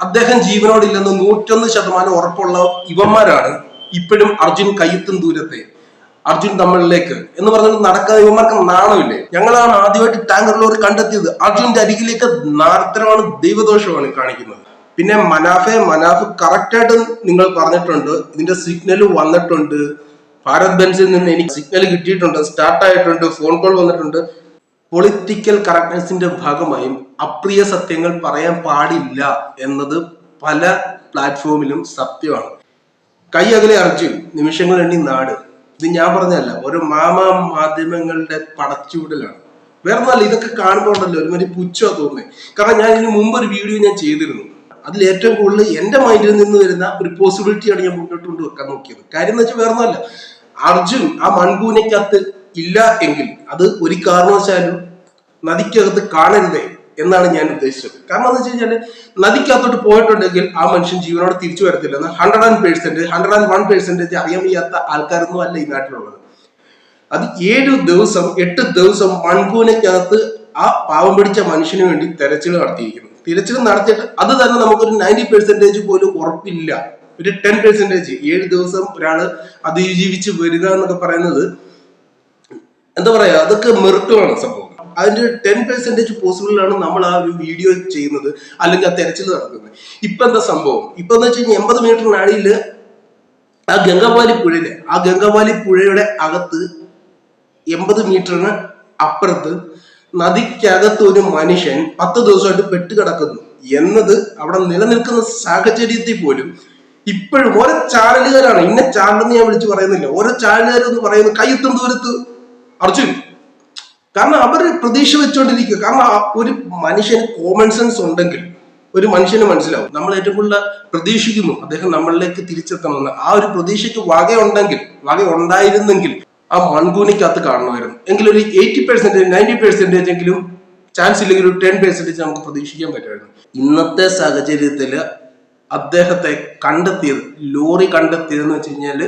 അദ്ദേഹം ജീവനോടില്ലെന്ന് നൂറ്റൊന്ന് ശതമാനം ഉറപ്പുള്ള ഇവന്മാരാണ് ഇപ്പോഴും അർജുൻ കയ്യെത്തും ദൂരത്തെ. അർജുൻ തമ്മിലേക്ക്. എന്ന് പറഞ്ഞിട്ട് നടക്കാതെ ഇവന്മാർക്ക് നാണമില്ലേ? ഞങ്ങളാണ് ആദ്യമായിട്ട് ടാങ്കർ ലോറി കണ്ടെത്തിയത്. അർജുന്റെ അരികിലേക്ക് നാർത്തരമാണ് ദൈവദോഷമാണ് കാണിക്കുന്നത്. പിന്നെ മനാഫെ മനാഫ് കറക്റ്റായിട്ട് നിങ്ങൾ പറഞ്ഞിട്ടുണ്ട്. ഇതിന്റെ സിഗ്നൽ വന്നിട്ടുണ്ട്. ഭാരത് ബെൻസിൽ നിന്ന് എനിക്ക് സിഗ്നൽ കിട്ടിയിട്ടുണ്ട്. സ്റ്റാർട്ട് ആയിട്ടുണ്ട്. ഫോൺ കോൾ വന്നിട്ടുണ്ട്. പൊളിറ്റിക്കൽ കറക്റ്റ്നെസിന്റെ ഭാഗമായും അപ്രിയ സത്യങ്ങൾ പറയാൻ പാടില്ല എന്നത് പല പ്ലാറ്റ്ഫോമിലും സത്യമാണ്. കൈ അകലെ അർജുൻ നിമിഷങ്ങൾ എണ്ണി നാട്. ഇത് ഞാൻ പറഞ്ഞതല്ല ഒരു മാമ മാധ്യമങ്ങളുടെ പടച്ചുവിടലാണ്. വേറെ ഒന്നല്ല ഇതൊക്കെ കാണുമ്പോൾ ഉണ്ടല്ലോ ഒരുമാതിരി പുച്ഛാ തോന്നുന്നത് കാരണം ഞാൻ ഇതിന് മുമ്പ് ഒരു വീഡിയോ ഞാൻ ചെയ്തിരുന്നു. അതിൽ ഏറ്റവും കൂടുതൽ എന്റെ മൈൻഡിൽ നിന്ന് വരുന്ന ഒരു പോസിബിലിറ്റിയാണ് ഞാൻ മുന്നോട്ട് കൊണ്ടുവെക്കാൻ നോക്കിയത്. കാര്യം എന്ന് വെച്ചാൽ വേറെ നല്ല അർജുൻ ആ മൺകൂനയ്ക്കകത്ത് ഇല്ല എങ്കിൽ അത് ഒരു കാരണവശാലും നദിക്കകത്ത് കാണരുതേ. എന്നാണ് ഞാൻ ഉദ്ദേശിച്ചത്. കാരണം എന്ന് വെച്ച് കഴിഞ്ഞാൽ നദിക്കകത്തോട്ട് പോയിട്ടുണ്ടെങ്കിൽ ആ മനുഷ്യൻ ജീവനോട് തിരിച്ചു വരത്തില്ല. എന്ന് hundred and percent hundred and one percentage അറിയാൻ വയ്യാത്ത ആൾക്കാരൊന്നും അല്ല ഈ നാട്ടിലുള്ളത്. അത് ഏഴു ദിവസം എട്ട് ദിവസം മൺകൂനയ്ക്കകത്ത് ആ പാവം പിടിച്ച മനുഷ്യന് വേണ്ടി തെരച്ചിൽ നടത്തിയിരിക്കുന്നു. തിരച്ചിൽ നടത്തിയിട്ട് അത് തന്നെ നമുക്കൊരു നയന്റി പെർസെന്റേജ് പോലും ഉറപ്പില്ല. ഒരു ടെൻ പെർസെന്റേജ് ഏഴ് ദിവസം ഒരാൾ അതിജീവിച്ച് വരിക എന്നൊക്കെ പറയുന്നത് എന്താ പറയാ അതൊക്കെ മെറിറ്റുമാണ് സംഭവം. അതിന്റെ ടെൻ പെർസെന്റേജ് പോസിബിൾ ആണ് നമ്മൾ ആ ഒരു വീഡിയോ ചെയ്യുന്നത് അല്ലെങ്കിൽ ആ തെരച്ചിൽ നടക്കുന്നത്. ഇപ്പൊ എന്താ സംഭവം? ഇപ്പൊ എന്താ വെച്ച് കഴിഞ്ഞാൽ എൺപത് മീറ്ററിനടിയിൽ ആ ഗംഗാവാലി പുഴയിലെ ആ ഗംഗാവാലി പുഴയുടെ അകത്ത് എൺപത് മീറ്ററിന് അപ്പുറത്ത് നദിക്കകത്ത് ഒരു മനുഷ്യൻ പത്ത് ദിവസമായിട്ട് പെട്ടുകിടക്കുന്നു എന്നത് അവിടെ നിലനിൽക്കുന്ന സാഹചര്യത്തിൽ പോലും ഇപ്പോഴും ഓരോ ചാനലുകാരാണ് ഇന്ന ചാനലെന്ന് ഞാൻ വിളിച്ചു പറയുന്നില്ല. ഓരോ ചാനലുകാരെന്ന് പറയുന്നത് കയ്യെത്തും ദൂരത്ത്. അർജുൻ കാരണം അവർ പ്രതീക്ഷ വെച്ചുകൊണ്ടിരിക്കുക കാരണം ഒരു മനുഷ്യന് കോമൺ സെൻസ് ഉണ്ടെങ്കിൽ ഒരു മനുഷ്യന് മനസ്സിലാവും. നമ്മൾ ഏറ്റവും കൂടുതൽ പ്രതീക്ഷിക്കുന്നു. അദ്ദേഹം നമ്മളിലേക്ക് തിരിച്ചെത്തണമെന്ന് ആ ഒരു പ്രതീക്ഷയ്ക്ക് വക ഉണ്ടെങ്കിൽ വക ഉണ്ടായിരുന്നെങ്കിൽ ആ മൺകൂനിക്കകത്ത് കാണണമായിരുന്നു എങ്കിൽ ഒരു എയ്റ്റി പെർസെന്റേജ് നയന്റി പെർസെന്റേജ് എങ്കിലും ചാൻസ് ഇല്ലെങ്കിൽ ഒരു ടെൻ പെർസെന്റേജ് നമുക്ക് പ്രതീക്ഷിക്കാൻ പറ്റുമായിരുന്നു. ഇന്നത്തെ സാഹചര്യത്തിൽ അദ്ദേഹത്തെ കണ്ടെത്തിയത് ലോറി കണ്ടെത്തിയതെന്ന് വെച്ച് കഴിഞ്ഞാൽ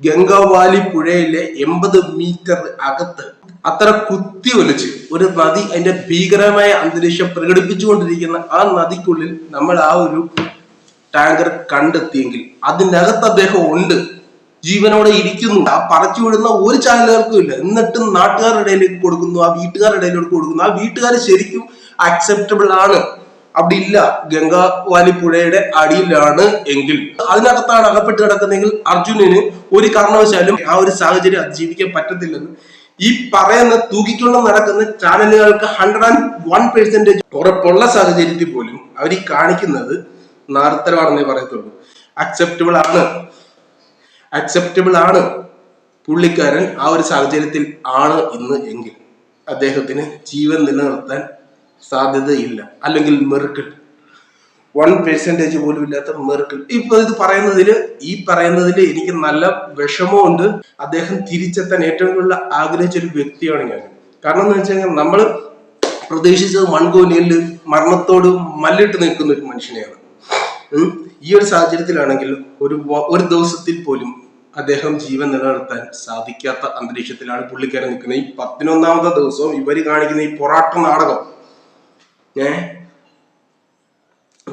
ഗംഗാവാലി പുഴയിലെ എൺപത് മീറ്റർ അകത്ത് അത്ര കുത്തി ഒലിച്ച് ഒരു നദി അതിന്റെ ഭീകരമായ അന്തരീക്ഷം പ്രകടിപ്പിച്ചുകൊണ്ടിരിക്കുന്ന ആ നദിക്കുള്ളിൽ നമ്മൾ ആ ഒരു ടാങ്കർ കണ്ടെത്തിയെങ്കിൽ അതിനകത്ത് അദ്ദേഹം ഉണ്ട്. ജീവനോടെ ഇരിക്കുന്നു. ആ പറിച്ചു വിടുന്ന ഒരു ചാനലുകൾക്കും ഇല്ല. എന്നിട്ടും നാട്ടുകാരുടെ ഇടയിലേക്ക് കൊടുക്കുന്നു. ആ വീട്ടുകാരുടെ ഇടയിലേക്ക് കൊടുക്കുന്നു. ആ വീട്ടുകാർ ശരിക്കും അക്സെപ്റ്റബിൾ ആണ്. അവിടെ ഇല്ല. ഗംഗാവാലി പുഴയുടെ അടിയിലാണ് എങ്കിൽ. അതിനകത്താണ് അകപ്പെട്ട് കിടക്കുന്നതെങ്കിൽ അർജുനന് ഒരു കാരണവശാലും ആ ഒരു സാഹചര്യം അതിജീവിക്കാൻ പറ്റത്തില്ലെന്ന് ഈ പറയുന്ന തൂക്കിക്കൊണ്ട് നടക്കുന്ന ചാനലുകൾക്ക് ഹൺഡ്രഡ് ആൻഡ് വൺ പെർസെന്റേജ് ഉറപ്പുള്ള സാഹചര്യത്തിൽ പോലും അവർ ഈ കാണിക്കുന്നത് നാർത്തരമാണെന്നേ പറയത്തുള്ളൂ. അക്സെപ്റ്റബിൾ ആണ്. അക്സെപ്റ്റബിൾ ആണ് പുള്ളിക്കാരൻ ആ ഒരു സാഹചര്യത്തിൽ ആണ് ഇന്ന് എങ്കിൽ. അദ്ദേഹത്തിന് ജീവൻ നിലനിർത്താൻ സാധ്യതയില്ല. അല്ലെങ്കിൽ മെറുക്കൽ വൺ പെർസെന്റേജ് പോലും ഇല്ലാത്ത മെറുക്കൽ ഇപ്പൊ ഇത് പറയുന്നതിൽ ഈ പറയുന്നതിൽ എനിക്ക് നല്ല വിഷമമുണ്ട്. അദ്ദേഹം തിരിച്ചെത്താൻ ഏറ്റവും കൂടുതൽ ആഗ്രഹിച്ച ഒരു വ്യക്തിയാണ് ഞാൻ. കാരണം എന്ന് വെച്ച് കഴിഞ്ഞാൽ നമ്മൾ പ്രതീക്ഷിച്ചത് മൺകോലിയിൽ മരണത്തോട് മല്ലിട്ട് നിൽക്കുന്ന ഒരു മനുഷ്യനെയാണ്. ഈ ഒരു സാഹചര്യത്തിലാണെങ്കിൽ ഒരു ഒരു ദിവസത്തിൽ പോലും അദ്ദേഹം ജീവൻ നിലനിർത്താൻ സാധിക്കാത്ത അന്തരീക്ഷത്തിലാണ് പുള്ളിക്കാരൻ നിൽക്കുന്നത്. ഈ പതിനൊന്നാമത്തെ ദിവസവും ഇവർ കാണിക്കുന്ന ഈ പൊറാട്ട നാടകം ഏ?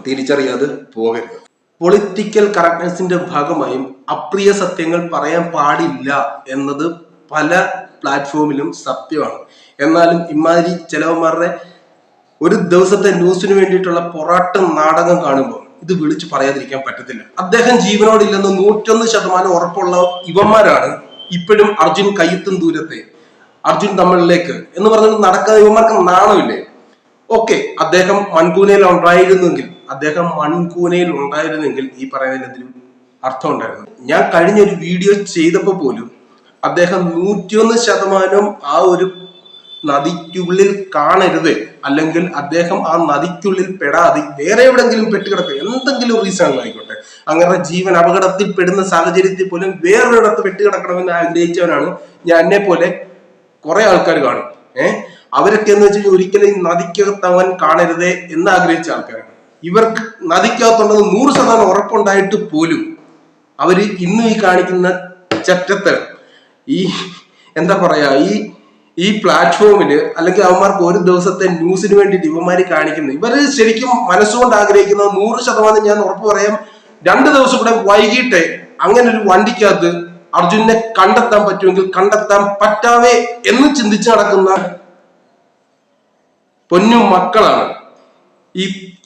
തിരിച്ചറിയാതെ പോകരുത്. പൊളിറ്റിക്കൽ കറക്റ്റ്നെസിന്റെ ഭാഗമായും അപ്രിയ സത്യങ്ങൾ പറയാൻ പാടില്ല എന്നത് പല പ്ലാറ്റ്ഫോമിലും സത്യമാണ്. എന്നാലും ഇമാതിരി ചിലവന്മാരുടെ ഒരു ദിവസത്തെ ന്യൂസിന് വേണ്ടിയിട്ടുള്ള പൊറാട്ട് നാടകം കാണുമ്പോൾ ഇത് വിളിച്ചു പറയാതിരിക്കാൻ പറ്റത്തില്ല. അദ്ദേഹം ജീവനോടില്ലെന്ന് നൂറ്റൊന്ന് ശതമാനം ഉറപ്പുള്ള ഇവന്മാരാണ് ഇപ്പോഴും അർജുൻ കയ്യത്തും ദൂരത്തെ. അർജുൻ തമ്മിലേക്ക് എന്ന് പറഞ്ഞിട്ട് നടക്കാതെ ഇവന്മാർക്ക് നാണമില്ലേ? ഓക്കെ അദ്ദേഹം മൺകൂനയിൽ ഉണ്ടായിരുന്നെങ്കിൽ അദ്ദേഹം മൺകൂനയിൽ ഉണ്ടായിരുന്നെങ്കിൽ ഈ പറയുന്നതിന് അർത്ഥം ഉണ്ടായിരുന്നു. ഞാൻ കഴിഞ്ഞ ഒരു വീഡിയോ ചെയ്തപ്പോൾ പോലും അദ്ദേഹം നൂറ്റിയൊന്ന് ശതമാനം ആ ഒരു നദിക്കുള്ളിൽ കാണരുത്. അല്ലെങ്കിൽ അദ്ദേഹം ആ നദിക്കുള്ളിൽ പെടാതെ വേറെ എവിടെങ്കിലും പെട്ടുകിടക്കുക എന്തെങ്കിലും റീസൺ ആയിക്കോട്ടെ. അങ്ങനെ ജീവൻ അപകടത്തിൽ പെടുന്ന സാഹചര്യത്തിൽ പോലും വേറൊരിടത്ത് പെട്ടുകിടക്കണമെന്ന് ആഗ്രഹിച്ചവനാണ് ഞാൻ. എന്നെ പോലെ കുറെ ആൾക്കാർ കാണും. ഏഹ്? അവരൊക്കെ എന്ന് വെച്ചാൽ ഒരിക്കലും ഈ നദിക്കകത്ത് അവൻ കാണരുതേ എന്ന് ആഗ്രഹിച്ച ആൾക്കാരാണ്. ഇവർക്ക് നദിക്കകത്തുള്ളത് നൂറ് ശതമാനം ഉറപ്പുണ്ടായിട്ട് പോലും അവർ ഇന്നും ഈ കാണിക്കുന്ന ചറ്റത്ത് ഈ എന്താ പറയാ ഈ ഈ പ്ലാറ്റ്ഫോമിൽ അല്ലെങ്കിൽ അവന്മാർക്ക് ഒരു ദിവസത്തെ ന്യൂസിന് വേണ്ടിയിട്ട് ഇവന്മാര് കാണിക്കുന്നത് ഇവർ ശരിക്കും മനസ്സുകൊണ്ട് ആഗ്രഹിക്കുന്നത് നൂറ് ശതമാനം ഞാൻ ഉറപ്പ് പറയാം രണ്ട് ദിവസം കൂടെ വൈകിട്ട് അങ്ങനെ ഒരു വണ്ടിക്കകത്ത് അർജുനെ കണ്ടെത്താൻ പറ്റുമെങ്കിൽ കണ്ടെത്താൻ പറ്റാവേ എന്ന് ചിന്തിച്ചു നടക്കുന്ന പൊന്നു മക്കളാണ്. ഈ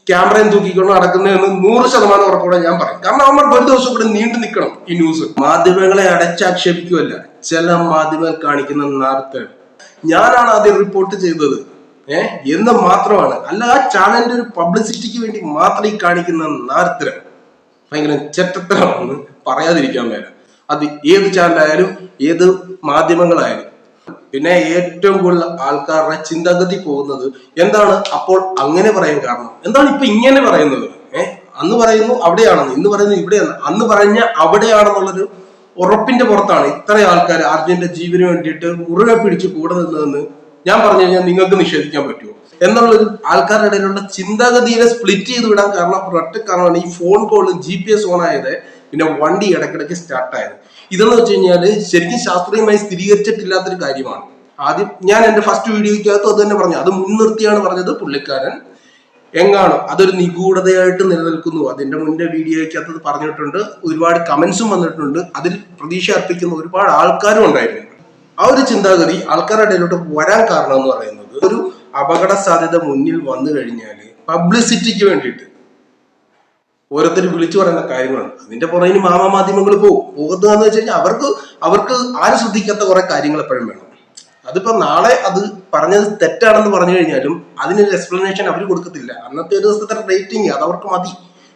ക്യാമറയും തൂക്കിക്കൊണ്ട് നടക്കുന്നതെന്ന് നൂറ് ശതമാനം ഉറപ്പോടെ ഞാൻ പറയും. കാരണം അവന്മാർക്ക് ഒരു ദിവസം കൂടെ നീണ്ടു നിൽക്കണം ഈ ന്യൂസ് മാധ്യമങ്ങളെ അടച്ചാക്ഷേപിക്കുമല്ല ചില മാധ്യമങ്ങൾ കാണിക്കുന്ന നാർത്ത. ഞാനാണ് ആദ്യം റിപ്പോർട്ട് ചെയ്തത്. ഏഹ് എന്ന് മാത്രമാണ്. അല്ല ആ ചാനലിന്റെ ഒരു പബ്ലിസിറ്റിക്ക് വേണ്ടി മാത്രം ഈ കാണിക്കുന്ന നാർത്തരം ഭയങ്കര ചെറ്റത്തരമാണെന്ന് പറയാതിരിക്കാൻ മേല. അത് ഏത് ചാനലായാലും ഏത് മാധ്യമങ്ങളായാലും. പിന്നെ ഏറ്റവും കൂടുതൽ ആൾക്കാരുടെ ചിന്താഗതി പോകുന്നത് എന്താണ്? അപ്പോൾ അങ്ങനെ പറയാൻ കാരണം. എന്താണ് ഇപ്പൊ ഇങ്ങനെ പറയുന്നത്? ഏഹ് അന്ന് പറയുന്നു അവിടെയാണെന്ന് ഇന്ന് പറയുന്നു ഇവിടെയാണ് അന്ന് പറഞ്ഞ അവിടെയാണെന്നുള്ളൊരു ഉറപ്പിന്റെ പുറത്താണ് ഇത്ര ആൾക്കാർ അർജുന്റെ ജീവന് വേണ്ടിയിട്ട് മുറുകെ പിടിച്ച് കൂടെ നിന്നതെന്ന് ഞാൻ പറഞ്ഞു കഴിഞ്ഞാൽ നിങ്ങൾക്ക് നിഷേധിക്കാൻ പറ്റുമോ? എന്നുള്ളൊരു ആൾക്കാരുടെ ഇടയിലുള്ള ചിന്താഗതിയെ സ്പ്ലിറ്റ് ചെയ്ത് വിടാൻ കാരണം ഒരൊറ്റ കാരണമാണ് ഈ ഫോൺ കോളും ജി പി എസ് ഓൺ ആയത് പിന്നെ വണ്ടി ഇടയ്ക്കിടയ്ക്ക് സ്റ്റാർട്ടായത് ഇതെന്ന് വെച്ച് കഴിഞ്ഞാൽ ശരിക്കും ശാസ്ത്രീയമായി സ്ഥിരീകരിച്ചിട്ടില്ലാത്തൊരു കാര്യമാണ്. ആദ്യം ഞാൻ എന്റെ ഫസ്റ്റ് വീഡിയോയ്ക്കകത്ത് അത് തന്നെ പറഞ്ഞു. അത് മുൻനിർത്തിയാണ് പറഞ്ഞത് പുള്ളിക്കാരൻ. എങ്ങാണോ അതൊരു നിഗൂഢതയായിട്ട് നിലനിൽക്കുന്നു. അതിന്റെ മുന്നേ വീഡിയോയ്ക്കകത്ത് അത് പറഞ്ഞിട്ടുണ്ട്. ഒരുപാട് കമന്റ്സും വന്നിട്ടുണ്ട്. അതിൽ പ്രതീക്ഷ അർപ്പിക്കുന്ന ഒരുപാട് ആൾക്കാരും ഉണ്ടായിരുന്നു ആ ഒരു ചിന്താഗതി ആൾക്കാരുടെ ഇടയിലോട്ട് വരാൻ കാരണം എന്ന് പറയുന്നത് ഒരു അപകട സാധ്യത മുന്നിൽ വന്നു കഴിഞ്ഞാൽ പബ്ലിസിറ്റിക്ക് വേണ്ടിയിട്ട് ഓരോരുത്തർ വിളിച്ചു പറയുന്ന കാര്യങ്ങളാണ്. അതിന്റെ പുറകിന് മാമ മാധ്യമങ്ങൾ പോകും. പോകുന്നതെന്ന് വെച്ച് കഴിഞ്ഞാൽ അവർക്ക് അവർക്ക് ആരും ശ്രദ്ധിക്കാത്ത കുറെ കാര്യങ്ങൾ എപ്പോഴും വേണം. അതിപ്പോ നാളെ അത് പറഞ്ഞത് തെറ്റാണെന്ന് പറഞ്ഞു കഴിഞ്ഞാലും അതിനൊരു എക്സ്പ്ലനേഷൻ അവർ കൊടുക്കത്തില്ല. അന്നത്തെ ഒരു ദിവസത്തെ റേറ്റിംഗ് അത് അവർക്ക് മതി.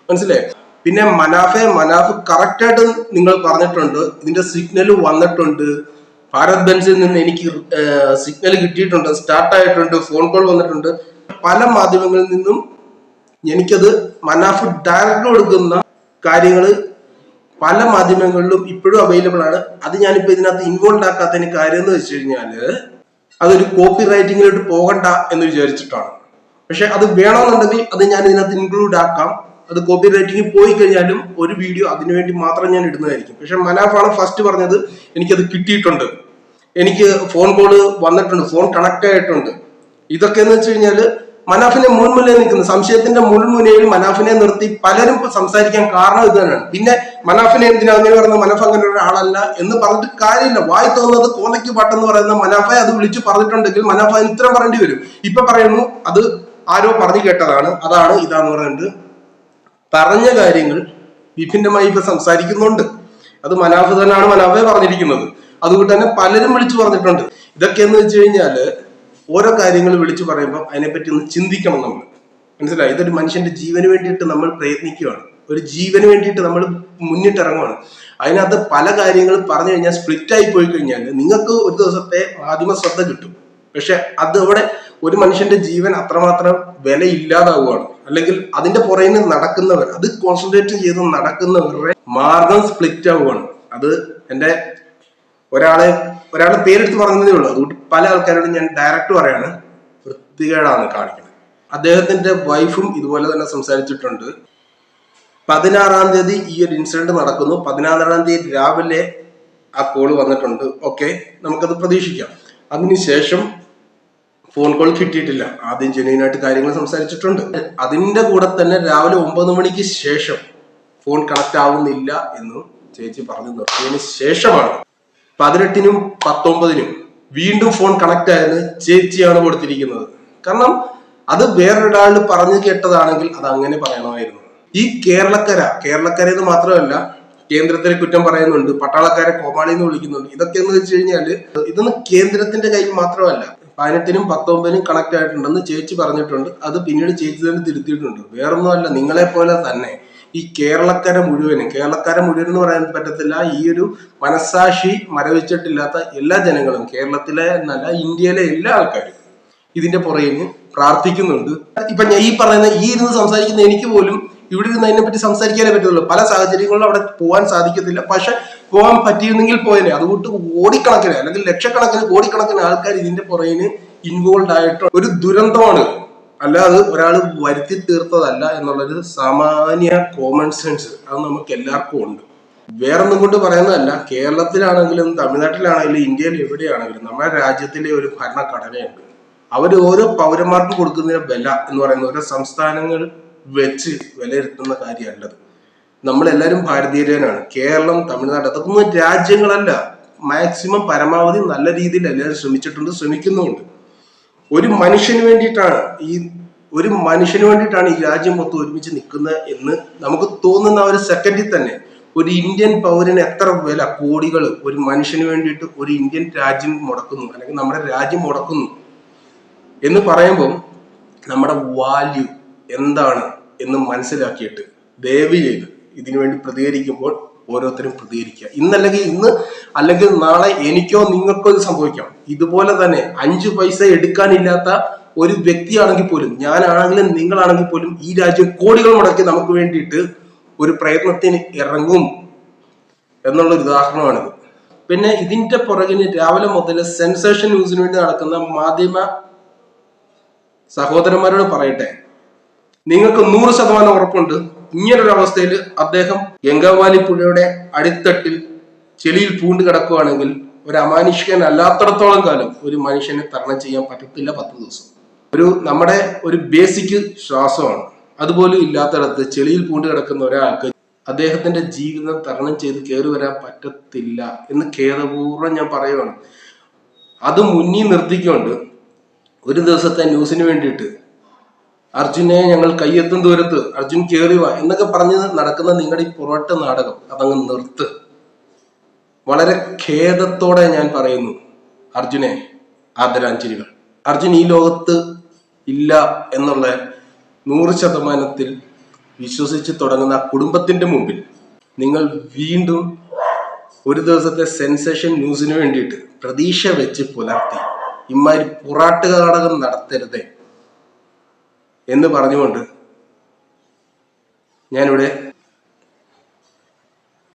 മനസ്സിലായി? പിന്നെ മനാഫെ മനാഫ് കറക്റ്റ് ആയിട്ട് നിങ്ങൾ പറഞ്ഞിട്ടുണ്ട്. ഇതിന്റെ സിഗ്നൽ വന്നിട്ടുണ്ട്. ഭാരത് ബെൻസിൽ നിന്ന് എനിക്ക് സിഗ്നൽ കിട്ടിയിട്ടുണ്ട്. സ്റ്റാർട്ട് ആയിട്ടുണ്ട്. ഫോൺ കോൾ വന്നിട്ടുണ്ട്. പല മാധ്യമങ്ങളിൽ നിന്നും എനിക്കത് മനാഫ് ഡയറക്റ്റ് കൊടുക്കുന്ന കാര്യങ്ങൾ പല മാധ്യമങ്ങളിലും ഇപ്പോഴും അവൈലബിൾ ആണ്. അത് ഞാനിപ്പോ ഇതിനകത്ത് ഇൻവോൾവ് ആക്കാത്തതിന് കാര്യം എന്ന് വെച്ച് കഴിഞ്ഞാൽ അതൊരു കോപ്പി റൈറ്റിങ്ങിലോട്ട് പോകണ്ട എന്ന് വിചാരിച്ചിട്ടാണ്. പക്ഷെ അത് വേണമെന്നുണ്ടെങ്കിൽ അത് ഞാൻ ഇതിനകത്ത് ഇൻക്ലൂഡ് ആക്കാം. അത് കോപ്പി റൈറ്റിംഗ് പോയി കഴിഞ്ഞാലും ഒരു വീഡിയോ അതിനുവേണ്ടി മാത്രം ഞാൻ ഇടുന്നതായിരിക്കും. പക്ഷെ മനാഫാണ് ഫസ്റ്റ് പറഞ്ഞത് എനിക്കത് കിട്ടിയിട്ടുണ്ട്. എനിക്ക് ഫോൺ കോൾ വന്നിട്ടുണ്ട് ഫോൺ കണക്ട് ആയിട്ടുണ്ട്. ഇതൊക്കെ എന്ന് വെച്ച് കഴിഞ്ഞാൽ മനാഫിനെ മുൻമുനയിൽ നിൽക്കുന്നു. സംശയത്തിന്റെ മുൻമുനയിൽ മനാഫിനെ നിർത്തി പലരും സംസാരിക്കാൻ കാരണം ഇത് തന്നെയാണ്. പിന്നെ മനാഫിനെ എന്തിനാ അങ്ങനെ പറയുന്നത്? മനാഫ് അങ്ങനെ ഒരാളല്ല എന്ന് പറഞ്ഞിട്ട് കാര്യമില്ല. വായി തോന്നുന്നത് കോന്നയ്ക്ക് പാട്ടെന്ന് പറയുന്ന മനാഫെ അത് വിളിച്ചു പറഞ്ഞിട്ടുണ്ടെങ്കിൽ മനാഫ ഉത്തരം പറയേണ്ടി വരും. ഇപ്പൊ പറയുന്നു അത് ആരോ പറഞ്ഞു കേട്ടതാണ്. അതാണ് ഇതാന്ന് പറഞ്ഞിട്ട് പറഞ്ഞ കാര്യങ്ങൾ വിഭിന്നമായി ഇപ്പൊ സംസാരിക്കുന്നുണ്ട്. അത് മനാഫ് തന്നെയാണ് മനാഫെ പറഞ്ഞിരിക്കുന്നത്. അതുകൊണ്ട് തന്നെ പലരും വിളിച്ചു പറഞ്ഞിട്ടുണ്ട്. ഇതൊക്കെ എന്ന് വെച്ച് കഴിഞ്ഞാൽ ഓരോ കാര്യങ്ങൾ വിളിച്ചു പറയുമ്പോൾ അതിനെപ്പറ്റി ഒന്ന് ചിന്തിക്കണം നമ്മൾ. മനസ്സിലായി? ഇതൊരു മനുഷ്യന്റെ ജീവന് വേണ്ടിയിട്ട് നമ്മൾ പ്രയത്നിക്കുകയാണ് ഒരു ജീവന് വേണ്ടിയിട്ട് നമ്മൾ മുന്നിട്ടിറങ്ങുവാണ്. അതിനകത്ത് പല കാര്യങ്ങളും പറഞ്ഞു കഴിഞ്ഞാൽ സ്പ്ലിറ്റ് ആയി പോയി കഴിഞ്ഞാൽ നിങ്ങൾക്ക് ഒരു ദിവസത്തെ മാധ്യമ ശ്രദ്ധ കിട്ടും. പക്ഷെ അത് അവിടെ ഒരു മനുഷ്യന്റെ ജീവൻ അത്രമാത്രം വില ഇല്ലാതാവുകയാണ് അല്ലെങ്കിൽ അതിന്റെ പുറകിന് നടക്കുന്നവർ അത് കോൺസെൻട്രേറ്റ് ചെയ്ത് നടക്കുന്നവരുടെ മാർഗം സ്പ്ലിറ്റ് ആവുകയാണ്. അത് എന്റെ ഒരാളെ ഒരാൾ പേരെടുത്ത് പറഞ്ഞതേ ഉള്ളൂ. അതുകൊണ്ട് പല ആൾക്കാരോടും ഞാൻ ഡയറക്റ്റ് പറയാണ് വൃത്തികേടാണ് കാണിക്കുന്നത്. അദ്ദേഹത്തിന്റെ വൈഫും ഇതുപോലെ തന്നെ സംസാരിച്ചിട്ടുണ്ട്. പതിനാറാം തീയതി ഈ ഒരു ഇൻസിഡന്റ് നടക്കുന്നു. പതിനാറാം തീയതി രാവിലെ ആ കോൾ വന്നിട്ടുണ്ട്. ഓക്കെ നമുക്കത് പ്രതീക്ഷിക്കാം. അതിനുശേഷം ഫോൺ കോൾ കിട്ടിയിട്ടില്ല. ആദ്യം ജെന്യൂൻ ആയിട്ട് കാര്യങ്ങൾ സംസാരിച്ചിട്ടുണ്ട്. അതിന്റെ കൂടെ തന്നെ രാവിലെ ഒമ്പത് മണിക്ക് ശേഷം ഫോൺ കണക്ട് ആവുന്നില്ല എന്ന് ചേച്ചി പറഞ്ഞു നിർത്തിയതിന് ശേഷമാണ് പതിനെട്ടിനും പത്തൊമ്പതിനും വീണ്ടും ഫോൺ കണക്ട് ആയെന്ന് ചേച്ചിയാണ് കൊടുത്തിരിക്കുന്നത്. കാരണം അത് വേറൊരാൾ പറഞ്ഞു കേട്ടതാണെങ്കിൽ അത് അങ്ങനെ പറയണമായിരുന്നു. ഈ കേരളക്കര കേരളക്കര എന്ന് മാത്രമല്ല കേന്ദ്രത്തിലെ കുറ്റം പറയുന്നുണ്ട് പട്ടാളക്കാരെ കോമാളി എന്ന് വിളിക്കുന്നുണ്ട് ഇതൊക്കെ എന്ന് വെച്ച് കഴിഞ്ഞാൽ ഇതൊന്നും കേന്ദ്രത്തിന്റെ കയ്യിൽ മാത്രമല്ല പതിനെട്ടിനും പത്തൊമ്പതിനും കണക്ട് ആയിട്ടുണ്ടെന്ന് ചേച്ചി പറഞ്ഞിട്ടുണ്ട് അത് പിന്നീട് ചേച്ചി തന്നെ തിരുത്തിയിട്ടുണ്ട്. വേറൊന്നുമല്ല നിങ്ങളെ പോലെ തന്നെ. ഈ കേരളക്കര മുഴുവനും കേരളക്കര മുഴുവൻ എന്ന് പറയാൻ പറ്റത്തില്ല ഈ ഒരു മനസാക്ഷി മരവിച്ചിട്ടില്ലാത്ത എല്ലാ ജനങ്ങളും കേരളത്തിലെ എന്നല്ല ഇന്ത്യയിലെ എല്ലാ ആൾക്കാരും ഇതിന്റെ പുറകിന് പ്രാർത്ഥിക്കുന്നുണ്ട്. ഇപ്പൊ ഞാൻ ഈ പറയുന്ന ഈ ഇരുന്ന് സംസാരിക്കുന്ന എനിക്ക് പോലും ഇവിടെ ഇരുന്ന് അതിനെ പറ്റി സംസാരിക്കാനേ പറ്റുള്ളൂ പല സാഹചര്യങ്ങളിലും അവിടെ പോകാൻ സാധിക്കത്തില്ല. പക്ഷെ പോകാൻ പറ്റിയിരുന്നെങ്കിൽ പോയനെ. അതുകൊണ്ട് കോടിക്കണക്കിന് അല്ലെങ്കിൽ ലക്ഷക്കണക്കിന് കോടിക്കണക്കിന് ആൾക്കാർ ഇതിന്റെ പുറകിന് ഇൻവോൾവ് ആയിട്ട് ഒരു ദുരന്തമാണ്. അല്ലാതെ ഒരാൾ വരുത്തി തീർത്തതല്ല എന്നുള്ളൊരു സാമാന്യ കോമൺ സെൻസ് അത് നമുക്ക് എല്ലാവർക്കും ഉണ്ട്. വേറൊന്നും കൊണ്ട് പറയുന്നതല്ല. കേരളത്തിലാണെങ്കിലും തമിഴ്നാട്ടിലാണെങ്കിലും ഇന്ത്യയിൽ എവിടെയാണെങ്കിലും നമ്മുടെ രാജ്യത്തിലെ ഒരു ഭരണഘടനയുണ്ട്. അവർ ഓരോ പൗരന്മാർക്കും കൊടുക്കുന്നതിന് വില എന്ന് പറയുന്ന ഓരോ സംസ്ഥാനങ്ങൾ വെച്ച് വിലയിരുത്തുന്ന കാര്യമല്ലത്. നമ്മളെല്ലാവരും ഭാരതീയരാണ്. കേരളം തമിഴ്നാട് അതൊന്നും രാജ്യങ്ങളല്ല. മാക്സിമം പരമാവധി നല്ല രീതിയിൽ എല്ലാവരും ശ്രമിച്ചിട്ടുണ്ട് ശ്രമിക്കുന്നുമുണ്ട്. ഒരു മനുഷ്യന് വേണ്ടിയിട്ടാണ് ഈ ഒരു മനുഷ്യന് വേണ്ടിയിട്ടാണ് ഈ രാജ്യം മൊത്തം ഒരുമിച്ച് നിൽക്കുന്നത് എന്ന് നമുക്ക് തോന്നുന്ന ഒരു സെക്കൻഡിൽ തന്നെ ഒരു ഇന്ത്യൻ പൗരന് എത്ര വില കോടികൾ ഒരു മനുഷ്യന് വേണ്ടിയിട്ട് ഒരു ഇന്ത്യൻ രാജ്യം മുടക്കുന്നു അല്ലെങ്കിൽ നമ്മുടെ രാജ്യം മുടക്കുന്നു എന്ന് പറയുമ്പം നമ്മുടെ വാല്യൂ എന്താണ് എന്ന് മനസ്സിലാക്കിയിട്ട് ദയവ് ചെയ്ത് ഇതിനു വേണ്ടി പ്രതികരിക്കുമ്പോൾ ഓരോരുത്തരും പ്രതികരിക്കുക. ഇന്നല്ലെങ്കിൽ ഇന്ന് അല്ലെങ്കിൽ നാളെ എനിക്കോ നിങ്ങൾക്കോ ഇത് സംഭവിക്കാം. ഇതുപോലെ തന്നെ അഞ്ചു പൈസ എടുക്കാനില്ലാത്ത ഒരു വ്യക്തിയാണെങ്കിൽ പോലും ഞാനാണെങ്കിലും നിങ്ങളാണെങ്കിൽ പോലും ഈ രാജ്യം കോടികൾ മുടക്കി നമുക്ക് വേണ്ടിയിട്ട് ഒരു പ്രയത്നത്തിന് ഇറങ്ങും എന്നുള്ള ഒരു ഉദാഹരണമാണിത്. പിന്നെ ഇതിന്റെ പുറകിന് രാവിലെ മുതൽ സെൻസേഷൻ ന്യൂസിന് വേണ്ടി നടക്കുന്ന മാധ്യമ സഹോദരന്മാരോട് പറയട്ടെ. നിങ്ങൾക്ക് നൂറ് ശതമാനം ഉറപ്പുണ്ട്. ഇങ്ങനൊരു അവസ്ഥയിൽ അദ്ദേഹം ഗംഗാവാലി പുഴയുടെ അടിത്തട്ടിൽ ചെളിയിൽ പൂണ്ട് കിടക്കുകയാണെങ്കിൽ ഒരു അമാനുഷികൻ അല്ലാത്തടത്തോളം കാലം ഒരു മനുഷ്യനെ തരണം ചെയ്യാൻ പറ്റത്തില്ല പത്ത് ദിവസം. ഒരു നമ്മുടെ ഒരു ബേസിക് ശ്വാസമാണ്. അതുപോലും ഇല്ലാത്തടത്ത് ചെളിയിൽ പൂണ്ട് കിടക്കുന്ന ഒരാൾക്ക് അദ്ദേഹത്തിന്റെ ജീവിതം തരണം ചെയ്ത് കയറി വരാൻ പറ്റത്തില്ല എന്ന് ഖേദപൂർവം ഞാൻ പറയുവാണ്. അത് മുന്നിൽ നിർത്തിക്കൊണ്ട് ഒരു ദിവസത്തെ ന്യൂസിന് വേണ്ടിയിട്ട് അർജുനെ ഞങ്ങൾ കയ്യെത്തും ദൂരത്ത് അർജുൻ കേറി വാ എന്നൊക്കെ പറഞ്ഞ് നടക്കുന്ന നിങ്ങളുടെ ഈ പുറോട്ട നാടകം അതങ്ങ് നിർത്ത്. വളരെ ഖേദത്തോടെ ഞാൻ പറയുന്നു അർജുനെ ആദരാഞ്ജലികൾ. അർജുൻ ഈ ലോകത്ത് ഇല്ല എന്നുള്ള നൂറ് ശതമാനത്തിൽ വിശ്വസിച്ച് തുടങ്ങുന്ന കുടുംബത്തിന്റെ മുമ്പിൽ നിങ്ങൾ വീണ്ടും ഒരു ദിവസത്തെ സെൻസേഷൻ ന്യൂസിന് വേണ്ടിയിട്ട് പ്രതീക്ഷ വെച്ച് പുലർത്തി. ഇമാതിരി പുറാട്ട് നാടകം നടത്തരുതേ. എന്ന് പറഞ്ഞുകൊണ്ട് ഞാനിവിടെ